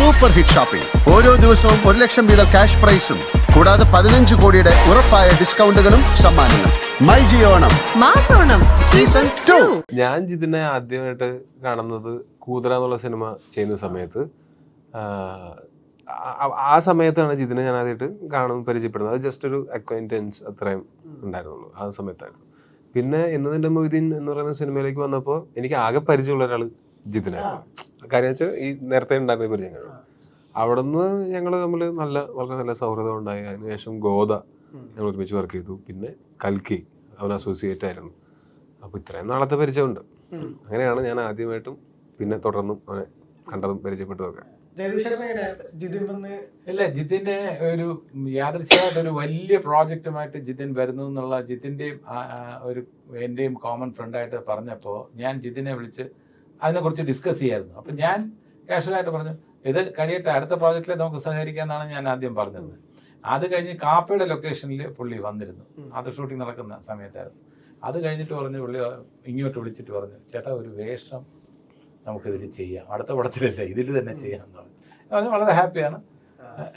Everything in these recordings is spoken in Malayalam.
സൂപ്പർ ഹിറ്റ് ഷോപ്പിംഗ് ഓരോ ദിവസവും ഒരു ലക്ഷം വീതം ക്യാഷ് പ്രൈസും കൂടാതെ പതിനഞ്ച് കോടിയുടെ ഉറപ്പായ ഡിസ്കൗണ്ടുകളും സമ്മാനങ്ങളും. മൈ ജിയോണം മാസോണം സീസൺ ടു. ഞാൻ ജിതിനെ ആദ്യമായിട്ട് കാണുന്നത് കൂതറ എന്നുള്ള സിനിമ ചെയ്യുന്ന സമയത്ത്. ആ, സമയത്താണ് ജിതിനെ ഞാൻ ആദ്യമായിട്ട് കാണും പരിചയപ്പെടുന്നത്. അത് ജസ്റ്റ് ഒരു അക്വൈന്റൻസ് അത്രയും ഉണ്ടായിരുന്നുള്ളൂ. ആ സമയത്തായിരുന്നു. പിന്നെ എന്നതിന്റെ മൊയ്തീൻ എന്ന് പറയുന്ന സിനിമയിലേക്ക് വന്നപ്പോൾ എനിക്ക് ആകെ പരിചയമുള്ള ഒരാൾ ജിതിനായിരുന്നു കാര്യം വെച്ചാൽ ഈ നേരത്തെ ഉണ്ടായിരുന്ന പരിചയം അവിടെ അവിടുന്ന് ഞങ്ങൾ തമ്മിൽ നല്ല വളരെ നല്ല സൗഹൃദം ഉണ്ടായി. അതിനുശേഷം ഗോദ ഞങ്ങൾ ഒരുമിച്ച് വർക്ക് ചെയ്തു. പിന്നെ കൽക്കി അവൻ അസോസിയേറ്റ് ആയിരുന്നു. അപ്പോൾ ഇത്രയും നാളത്തെ പരിചയമുണ്ട്. അങ്ങനെയാണ് ഞാൻ ആദ്യമായിട്ടും പിന്നെ തുടർന്നും അവനെ കണ്ടതും പരിചയപ്പെട്ടതും ഒക്കെ ജിതിൻ വന്ന് ഇല്ല ജിതിന്റെ ഒരു യാദൃശ്യമായിട്ട് ഒരു വലിയ പ്രോജക്റ്റുമായിട്ട് ജിതിൻ വരുന്നു എന്നുള്ള ജിതിന്റെയും ഒരു എന്റെയും കോമൺ ഫ്രണ്ടായിട്ട് പറഞ്ഞപ്പോൾ ഞാൻ ജിതിനെ വിളിച്ച് അതിനെക്കുറിച്ച് ഡിസ്കസ് ചെയ്യായിരുന്നു. അപ്പം ഞാൻ കാഷ്വലായിട്ട് പറഞ്ഞു ഇത് കഴിയട്ടെ അടുത്ത പ്രോജക്റ്റിൽ നമുക്ക് സഹകരിക്കാമെന്നാണ് ഞാൻ ആദ്യം പറഞ്ഞത്. അത് കഴിഞ്ഞ് കാപ്പയുടെ ലൊക്കേഷനിൽ പുള്ളി വന്നിരുന്നു. അത് ഷൂട്ടിംഗ് നടക്കുന്ന സമയത്തായിരുന്നു. അത് കഴിഞ്ഞിട്ട് പറഞ്ഞു പുള്ളി ഇങ്ങോട്ട് വിളിച്ചിട്ട് പറഞ്ഞു ചേട്ടാ ഒരു വേഷം നമുക്കിതിൽ ചെയ്യാം. അടുത്ത പടത്തിലല്ല ഇതിൽ തന്നെ ചെയ്യാം എന്ന് പറഞ്ഞു. പറഞ്ഞു വളരെ ഹാപ്പിയാണ്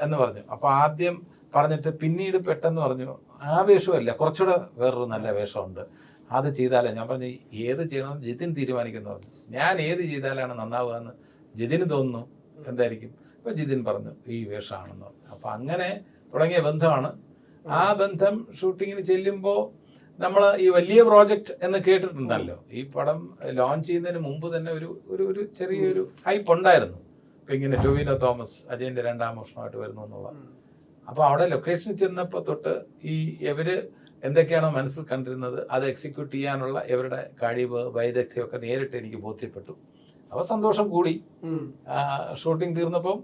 എന്ന് പറഞ്ഞു. അപ്പോൾ ആദ്യം പറഞ്ഞിട്ട് പിന്നീട് പെട്ടെന്ന് പറഞ്ഞു ആ വേഷമല്ല കുറച്ചുകൂടെ വേറൊരു നല്ല വേഷമുണ്ട്. അത് ചെയ്താലേ. ഞാൻ പറഞ്ഞു ഏത് ചെയ്യണമെന്ന് ജിതിൻ തീരുമാനിക്കുന്നു പറഞ്ഞു. ഞാൻ ഏത് ചെയ്താലാണ് നന്നാവുക എന്ന് ജിതിന് തോന്നുന്നു. എന്തായിരിക്കും? അപ്പോൾ ജിതിൻ പറഞ്ഞു ഈ വേഷമാണെന്ന് പറഞ്ഞു. അപ്പോൾ അങ്ങനെ തുടങ്ങിയ ബന്ധമാണ്. ആ ബന്ധം ഷൂട്ടിങ്ങിന് ചെല്ലുമ്പോൾ നമ്മൾ ഈ വലിയ പ്രോജക്റ്റ് എന്ന് കേട്ടിട്ടുണ്ടല്ലോ. ഈ പടം ലോഞ്ച് ചെയ്യുന്നതിന് മുമ്പ് തന്നെ ഒരു ഒരു ഒരു ചെറിയൊരു ഹൈപ്പ് ഉണ്ടായിരുന്നു. ഇപ്പം ഇങ്ങനെ ടൊവിനോ തോമസ് അജയന്റെ രണ്ടാം വർഷമായിട്ട് വരുന്നു എന്നുള്ള. അപ്പോൾ അവിടെ ലൊക്കേഷനിൽ ചെന്നപ്പോൾ തൊട്ട് ഈ ഇവർ എന്തൊക്കെയാണോ മനസ്സിൽ കണ്ടിരുന്നത് അത് എക്സിക്യൂട്ട് ചെയ്യാനുള്ള ഇവരുടെ കഴിവ് വൈദഗ്ധ്യമൊക്കെ നേരിട്ട് എനിക്ക് ബോധ്യപ്പെട്ടു. അപ്പോൾ സന്തോഷം കൂടി. ഷൂട്ടിംഗ് തീർന്നപ്പം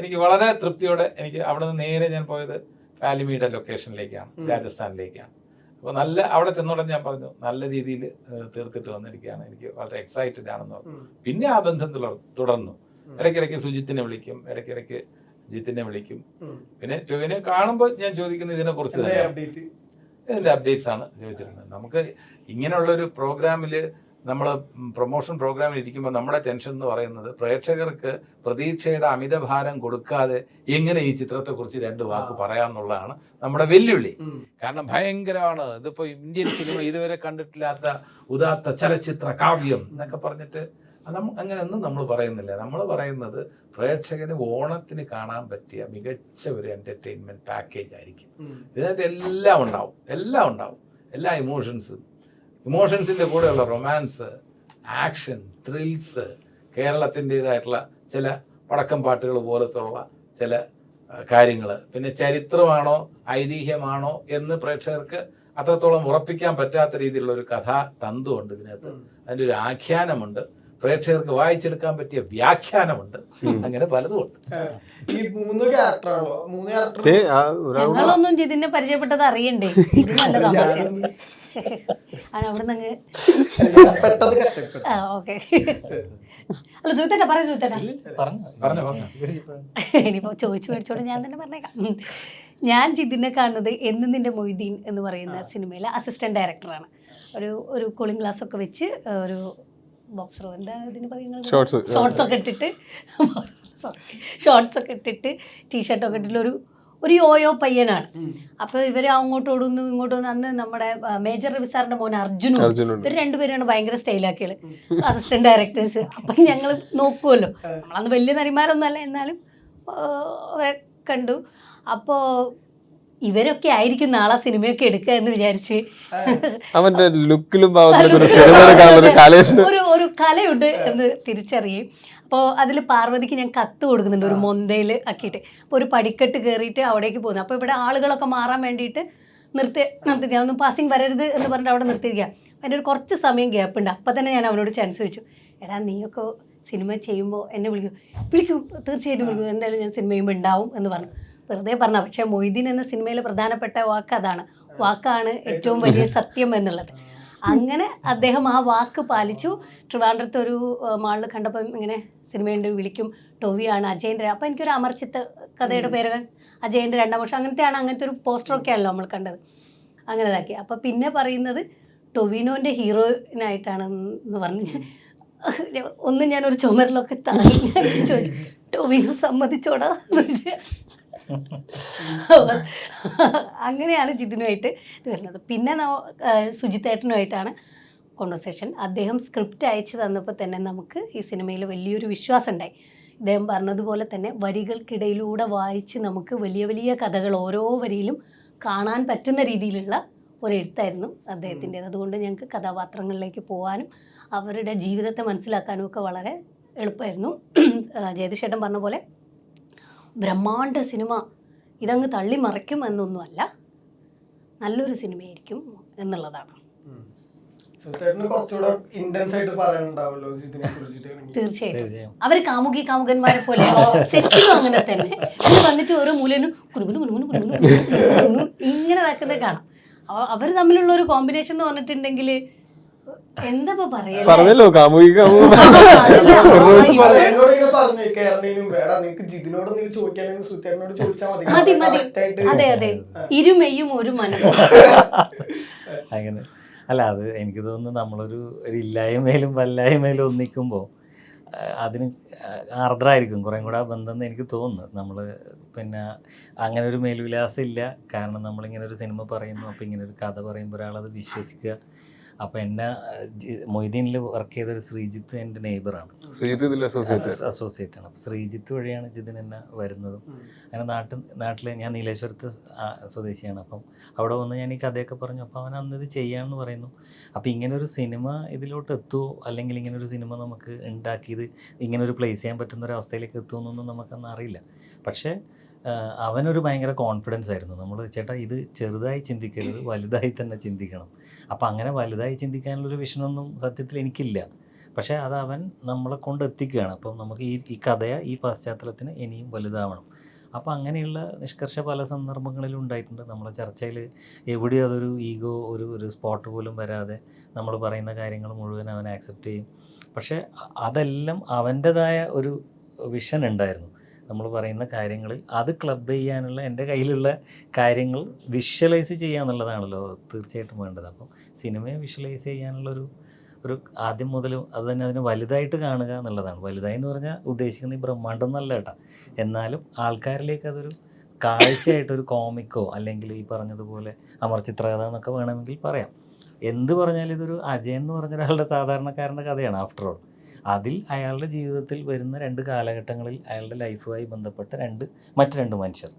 എനിക്ക് വളരെ തൃപ്തിയോടെ എനിക്ക് അവിടെ നിന്ന് നേരെ ഞാൻ പോയത് പാലിമിയുടെ ലൊക്കേഷനിലേക്കാണ് രാജസ്ഥാനിലേക്കാണ്. അപ്പോൾ നല്ല അവിടെ ചെന്നോടെ ഞാൻ പറഞ്ഞു നല്ല രീതിയിൽ തീർത്തിട്ട് വന്നിരിക്കുകയാണ്. എനിക്ക് വളരെ എക്സൈറ്റഡ് ആണെന്ന് പറഞ്ഞു. പിന്നെ ആ ബന്ധം തുടർന്നു. ഇടയ്ക്കിടയ്ക്ക് സുജിത്തിനെ വിളിക്കും ഇടയ്ക്കിടയ്ക്ക് ജിത്തിനെ വിളിക്കും. പിന്നെ ടൊവിനെ കാണുമ്പോൾ ഞാൻ ചോദിക്കുന്നത് ഇതിനെ കുറിച്ച് അപ്ഡേറ്റ് അപ്ഡേറ്റ്സ് ആണ് ചോദിച്ചിരുന്നത്. നമുക്ക് ഇങ്ങനെയുള്ളൊരു പ്രോഗ്രാമിൽ നമ്മൾ പ്രൊമോഷൻ പ്രോഗ്രാമിൽ ഇരിക്കുമ്പോൾ നമ്മുടെ ടെൻഷൻ എന്ന് പറയുന്നത് പ്രേക്ഷകർക്ക് പ്രതീക്ഷയുടെ അമിതഭാരം കൊടുക്കാതെ എങ്ങനെ ഈ ചിത്രത്തെക്കുറിച്ച് രണ്ട് വാക്ക് പറയാമെന്നുള്ളതാണ് നമ്മുടെ വെല്ലുവിളി. കാരണം ഭയങ്കരമാണ്. ഇതിപ്പോൾ ഇന്ത്യൻ സിനിമ ഇതുവരെ കണ്ടിട്ടില്ലാത്ത ഉദാത്ത ചലച്ചിത്ര കാവ്യം എന്നൊക്കെ പറഞ്ഞിട്ട് അങ്ങനെയൊന്നും നമ്മൾ പറയുന്നില്ല. നമ്മൾ പറയുന്നത് പ്രേക്ഷകന് ഓണത്തിന് കാണാൻ പറ്റിയ മികച്ച ഒരു എന്റർടൈൻമെന്റ് പാക്കേജ് ആയിരിക്കും. ഇതിനകത്ത് എല്ലാം ഉണ്ടാവും. എല്ലാം ഉണ്ടാവും. എല്ലാ ഇമോഷൻസും ഇമോഷൻസിന്റെ കൂടെയുള്ള റൊമാൻസ് ആക്ഷൻ ത്രിൽസ് കേരളത്തിന്റെതായിട്ടുള്ള ചില പടക്കം പാട്ടുകൾ പോലത്തുള്ള ചില കാര്യങ്ങൾ. പിന്നെ ചരിത്രമാണോ ഐതിഹ്യമാണോ എന്ന് പ്രേക്ഷകർക്ക് അത്രത്തോളം ഉറപ്പിക്കാൻ പറ്റാത്ത രീതിയിലുള്ള ഒരു കഥാ തന്തുണ്ട് ഇതിനകത്ത് അതിന്റെ ഒരു ആഖ്യാനമുണ്ട്. പ്രേക്ഷകർക്ക് വായിച്ചെടുക്കാൻ പറ്റിയ വ്യാഖ്യാനമുണ്ട്. അങ്ങനെ പലതും ഉണ്ട്. ഈ മൂന്ന് ക്യാരക്ടറാണോ? മൂന്ന് ഞങ്ങളൊന്നും ജിതിനെ പരിചയപ്പെട്ടത് അറിയണ്ടേ? ഇത് നല്ല തമാശ അവിടെ നിന്ന് ഓക്കെ. അല്ല സുഹൃത്തേട്ടാ പറയാം സുഹൃത്തേട്ടാ. ഇനിയിപ്പോ ചോദിച്ചു മേടിച്ചോണ്ട് ഞാൻ തന്നെ പറഞ്ഞേക്കാം. ഞാൻ ജിതിനെ കാണുന്നത് എന്ന് നിന്റെ മൊയ്തീൻ എന്ന് പറയുന്ന സിനിമയിലെ അസിസ്റ്റന്റ് ഡയറക്ടറാണ് ഒരു ഒരു കൂളിംഗ് ഗ്ലാസ് ഒക്കെ വെച്ച് ഒരു ബോക്സറോ എന്താ ഇതിന് പറയുന്നത്? Shorts. ഷോർട്സ് ഒക്കെ ഇട്ടിട്ട്. ഷോർട്സ് ഒക്കെ ഇട്ടിട്ട് ടീഷർട്ടൊക്കെ ഇട്ടിട്ട് ഒരു ഒരു യോയോ പയ്യനാണ്. അപ്പോൾ ഇവർ അങ്ങോട്ട് ഓടുന്നു ഇങ്ങോട്ട് ഓടുന്നു അന്ന് നമ്മുടെ മേജർ രവി സാറിന്റെ മോൻ അർജുനും ഇവർ രണ്ടുപേരാണ് ഭയങ്കര സ്റ്റൈലാക്കിയത്. അസിസ്റ്റന്റ് ഡയറക്ടേഴ്സ് അപ്പം ഞങ്ങൾ നോക്കുമല്ലോ നമ്മളന്ന് വലിയ നടിമാരൊന്നും അല്ല എന്നാലും അവരെ കണ്ടു. അപ്പോൾ ഇവരൊക്കെ ആയിരിക്കും നാളെ സിനിമയൊക്കെ എടുക്കുക എന്ന് വിചാരിച്ച്. അവന്റെ ലുക്കിലും ഒരു ഒരു കലയുണ്ട്. എന്ന് തിരിച്ചറിയും. അപ്പോൾ അതിൽ പാർവതിക്ക് ഞാൻ കത്ത് കൊടുക്കുന്നുണ്ട് ഒരു മൊന്തയിൽ ആക്കിയിട്ട്. അപ്പോൾ ഒരു പടിക്കെട്ട് കയറിയിട്ട് അവിടേക്ക് പോകുന്നു. അപ്പോൾ ഇവിടെ ആളുകളൊക്കെ മാറാൻ വേണ്ടിയിട്ട് നിർത്തി നിർത്തി ഒന്നും പാസിങ് വരരുത് എന്ന് പറഞ്ഞിട്ട് അവിടെ നിർത്തിയിരിക്കുക അതിന്റെ ഒരു കുറച്ച് സമയം ഗ്യാപ്പ് ഉണ്ട്. അപ്പം തന്നെ ഞാൻ അവനോട് ചാൻസ് ചോദിച്ചു. എടാ നീയൊക്കെ സിനിമ ചെയ്യുമ്പോൾ എന്നെ വിളിക്കും. വിളിക്കും തീർച്ചയായിട്ടും വിളിക്കും. എന്തായാലും ഞാൻ സിനിമ ചെയ്യുമ്പോൾ ഉണ്ടാവും എന്ന് പറഞ്ഞു. വെറുതെ പറഞ്ഞ പക്ഷേ മൊയ്തീൻ എന്ന സിനിമയിലെ പ്രധാനപ്പെട്ട വാക്ക് അതാണ്. വാക്കാണ് ഏറ്റവും വലിയ സത്യം എന്നുള്ളത്. അങ്ങനെ അദ്ദേഹം ആ വാക്ക് പാലിച്ചു. ട്രിവാൻഡ്രത്ത് ഒരു മാളിൽ കണ്ടപ്പോൾ ഇങ്ങനെ സിനിമയുണ്ട് വിളിക്കും ടൊവിയാണ് അജയന്റെ അപ്പോൾ എനിക്കൊരു അമർച്ചിത്ത കഥയുടെ പേര് അജയന്റെ രണ്ടാം വർഷം അങ്ങനത്തെയാണ് അങ്ങനത്തെ ഒരു പോസ്റ്ററൊക്കെ ആണല്ലോ നമ്മൾ കണ്ടത്. അങ്ങനെ ഇതാക്കി. അപ്പോൾ പിന്നെ പറയുന്നത് ടൊവിനോന്റെ ഹീറോയിനായിട്ടാണ് എന്ന് പറഞ്ഞ് ഒന്ന് ഞാനൊരു ചുമരിലൊക്കെ താങ്ങി ചോദിച്ചു. ടൊവിനോ സമ്മതിച്ചോടാ അങ്ങനെയാണ് ജിതിനുമായിട്ട് ഇത് വരുന്നത്. പിന്നെ സുജിത്തേട്ടനുമായിട്ടാണ് കോൺവെർസേഷൻ അദ്ദേഹം സ്ക്രിപ്റ്റ് അയച്ചു തന്നപ്പോൾ തന്നെ നമുക്ക് ഈ സിനിമയിൽ വലിയൊരു വിശ്വാസം ഉണ്ടായി ഇദ്ദേഹം പറഞ്ഞതുപോലെ തന്നെ വരികൾക്കിടയിലൂടെ വായിച്ച് നമുക്ക് വലിയ വലിയ കഥകൾ ഓരോ വരിയിലും കാണാൻ പറ്റുന്ന രീതിയിലുള്ള ഒരു എഴുത്തായിരുന്നു അദ്ദേഹത്തിന്റേത്. അതുകൊണ്ട് ഞങ്ങൾക്ക് കഥാപാത്രങ്ങളിലേക്ക് പോകാനും അവരുടെ ജീവിതത്തെ മനസ്സിലാക്കാനും ഒക്കെ വളരെ എളുപ്പമായിരുന്നു. ജയതിഷേട്ടൻ പറഞ്ഞ പോലെ ബ്രഹ്മാണ്ഡ സിനിമ ഇതങ്ങ് തള്ളി മറയ്ക്കും എന്നൊന്നുമല്ല. നല്ലൊരു സിനിമയായിരിക്കും എന്നുള്ളതാണ്. തീർച്ചയായിട്ടും. അവർ കാമുകി കാമുകന്മാരെ പോലെ സെറ്റിലും അങ്ങനെ തന്നെ. വന്നിട്ട് ഓരോ മൂലനും കുനുകുനു കുനുകുനു കുനുകുനു ഇങ്ങനെ നടക്കുന്നത് കാണാം. അവർ തമ്മിലുള്ള ഒരു കോമ്പിനേഷൻ എന്ന് പറഞ്ഞിട്ടുണ്ടെങ്കിൽ പറഞ്ഞല്ലോ മതി. മതി അതെ അതെ. ഇരുമെയ്യും ഒരു മനസ്സും. അങ്ങനെ. അല്ല അത് എനിക്ക് തോന്നുന്നു നമ്മളൊരു ഒരു ഇല്ലായ്മയിലും വല്ലായ്മയിലും ഒന്നിക്കുമ്പോൾ അതിന് ആർദ്രായിരിക്കും. കുറേ കൂടെ ആ ബന്ധം എന്ന് എനിക്ക് തോന്നുന്നു. നമ്മൾ പിന്നെ അങ്ങനെ ഒരു മേൽവിലാസം ഇല്ല. കാരണം നമ്മളിങ്ങനെ ഒരു സിനിമ പറയുന്നു അപ്പോൾ ഇങ്ങനെ ഒരു കഥ പറയുമ്പോൾ ഒരാളത് വിശ്വസിക്കുക. അപ്പോൾ എന്നെ മൊയ്തീനിൽ വർക്ക് ചെയ്ത ഒരു ശ്രീജിത്ത് എന്റെ നെയ്ബറാണ് അസോസിയേറ്റ് അസോസിയേറ്റ് ആണ്. അപ്പോൾ ശ്രീജിത്ത് വഴിയാണ് ജിതിൻ എന്നെ വരുന്നതും. അങ്ങനെ നാട്ടിൽ നാട്ടിൽ ഞാൻ നീലേശ്വരത്ത് സ്വദേശിയാണ്. അപ്പം അവിടെ വന്ന് ഞാൻ ഈ കഥയൊക്കെ പറഞ്ഞു. അപ്പോൾ അവൻ അന്ന് ചെയ്യാന്ന് ചെയ്യാമെന്ന് പറയുന്നു. അപ്പോൾ ഇങ്ങനെ ഒരു സിനിമ ഇതിലോട്ട് എത്തുമോ അല്ലെങ്കിൽ ഇങ്ങനെ ഒരു സിനിമ നമുക്ക് ഉണ്ടാക്കിയത് ഇങ്ങനെ ഒരു പ്ലേസ് ചെയ്യാൻ പറ്റുന്ന ഒരു അവസ്ഥയിലേക്ക് എത്തുമെന്നൊന്നും നമുക്കന്ന് അറിയില്ല. പക്ഷേ അവനൊരു ഭയങ്കര കോൺഫിഡൻസ് ആയിരുന്നു. നമ്മൾ ചേട്ടാ ഇത് ചെറുതായി ചിന്തിക്കരുത് വലുതായി തന്നെ ചിന്തിക്കണം. അപ്പം അങ്ങനെ വലുതായി ചിന്തിക്കാനുള്ളൊരു വിഷനൊന്നും സത്യത്തിൽ എനിക്കില്ല. പക്ഷേ അത് അവൻ നമ്മളെ കൊണ്ട് എത്തിക്കുകയാണ്. അപ്പം നമുക്ക് ഈ ഈ കഥയ ഈ പശ്ചാത്തലത്തിന് ഇനിയും വലുതാവണം. അപ്പോൾ അങ്ങനെയുള്ള നിഷ്കർഷ പല സന്ദർഭങ്ങളിലും ഉണ്ടായിട്ടുണ്ട്. നമ്മളെ ചർച്ചയിൽ എവിടെയും അതൊരു ഈഗോ ഒരു ഒരു സ്പോട്ട് പോലും വരാതെ നമ്മൾ പറയുന്ന കാര്യങ്ങൾ മുഴുവൻ അവൻ ആക്സെപ്റ്റ് ചെയ്യും. പക്ഷേ അതെല്ലാം അവന്റെതായ ഒരു വിഷൻ ഉണ്ടായിരുന്നു. നമ്മൾ പറയുന്ന കാര്യങ്ങൾ അത് ക്ലബ് ചെയ്യാനുള്ള എന്റെ കയ്യിലുള്ള കാര്യങ്ങൾ വിഷ്വലൈസ് ചെയ്യുക എന്നുള്ളതാണല്ലോ തീർച്ചയായിട്ടും വേണ്ടത്. അപ്പം സിനിമയെ വിഷ്വലൈസ് ചെയ്യാനുള്ളൊരു ഒരു ആദ്യം മുതൽ അത് തന്നെ അതിനെ വലുതായിട്ട് കാണുക എന്നുള്ളതാണ്. വലുതായി എന്ന് പറഞ്ഞാൽ ഉദ്ദേശിക്കുന്ന ഈ ബ്രഹ്മാണ്ടം എന്നല്ല കേട്ടോ. എന്നാലും ആൾക്കാരിലേക്ക് അതൊരു കാഴ്ചയായിട്ടൊരു കോമിക്കോ അല്ലെങ്കിൽ ഈ പറഞ്ഞതുപോലെ അമർ അമർചിത്രകഥ എന്നൊക്കെ വേണമെങ്കിൽ പറയാം. എന്ത് പറഞ്ഞാലും ഇതൊരു അജയൻ എന്ന് പറഞ്ഞ ഒരാളുടെ സാധാരണക്കാരന്റെ കഥയാണ് ആഫ്റ്റർ ഓൾ അതിൽ അയാളുടെ ജീവിതത്തിൽ വരുന്ന രണ്ട് കാലഘട്ടങ്ങളിൽ അയാളുടെ ലൈഫുമായി ബന്ധപ്പെട്ട രണ്ട് മറ്റു രണ്ട് മനുഷ്യർ.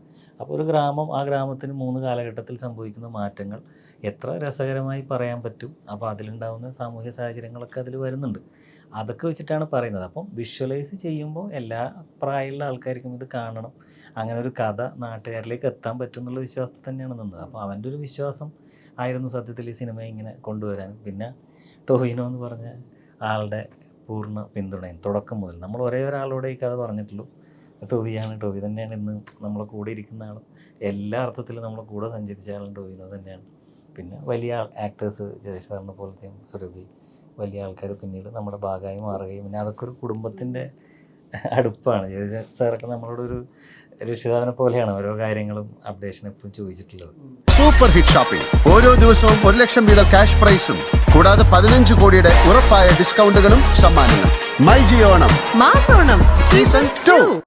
അപ്പോൾ ഒരു ഗ്രാമം ആ ഗ്രാമത്തിന് മൂന്ന് കാലഘട്ടത്തിൽ സംഭവിക്കുന്ന മാറ്റങ്ങൾ എത്ര രസകരമായി പറയാൻ പറ്റും? അപ്പോൾ അതിലുണ്ടാകുന്ന സാമൂഹ്യ സാഹചര്യങ്ങളൊക്കെ അതിൽ വരുന്നുണ്ട്. അതൊക്കെ വെച്ചിട്ടാണ് പറയുന്നത്. അപ്പം വിഷ്വലൈസ് ചെയ്യുമ്പോൾ എല്ലാ പ്രായമുള്ള ആൾക്കാർക്കും ഇത് കാണണം. അങ്ങനെ ഒരു കഥ നാട്ടുകാരിലേക്ക് എത്താൻ പറ്റും എന്നുള്ള വിശ്വാസത്തിൽ തന്നെയാണ് നിന്നത്. അപ്പോൾ അവന്റെ ഒരു വിശ്വാസം ആയിരുന്നു സത്യത്തിൽ ഈ സിനിമ ഇങ്ങനെ കൊണ്ടുവരാൻ. പിന്നെ ടോവിനോ എന്ന് പറഞ്ഞ ആളുടെ പൂർണ പിന്തുണയും. തുടക്കം മുതൽ. നമ്മൾ ഒരേ ഒരാളോടെ ഈ കഥ പറഞ്ഞിട്ടുള്ളൂ. ടോവിയാണ്. ടോവി തന്നെയാണ് ഇന്ന് നമ്മളെ കൂടെ ഇരിക്കുന്ന ആളും. എല്ലാ അർത്ഥത്തിലും നമ്മളെ കൂടെ സഞ്ചരിച്ച ആളും ടോവിന്ന് തന്നെയാണ്. പിന്നെ വലിയ ആക്ടേഴ്സ് ജയശ് സാറിനെ പോലത്തെയും സുരഭി വലിയ ആൾക്കാർ പിന്നീട് നമ്മുടെ ഭാഗമായി മാറുകയും പിന്നെ അതൊക്കെ ഒരു കുടുംബത്തിന്റെ അടുപ്പാണ്. സാറൊക്കെ നമ്മളോടൊരു രക്ഷിതാവിനെ പോലെയാണ് ഓരോ കാര്യങ്ങളും അപ്ഡേഷൻ എപ്പോഴും ചോദിച്ചിട്ടുള്ളത്. സൂപ്പർ ഹിറ്റ് ഷോപ്പിംഗ് ഓരോ ദിവസവും ഒരു ലക്ഷം വീതം ക്യാഷ് പ്രൈസും കൂടാതെ പതിനഞ്ച് കോടിയുടെ ഉറപ്പായ ഡിസ്കൗണ്ടുകളും സമ്മാനങ്ങളും. മൈ ജിയോണം മാസോണം. Season two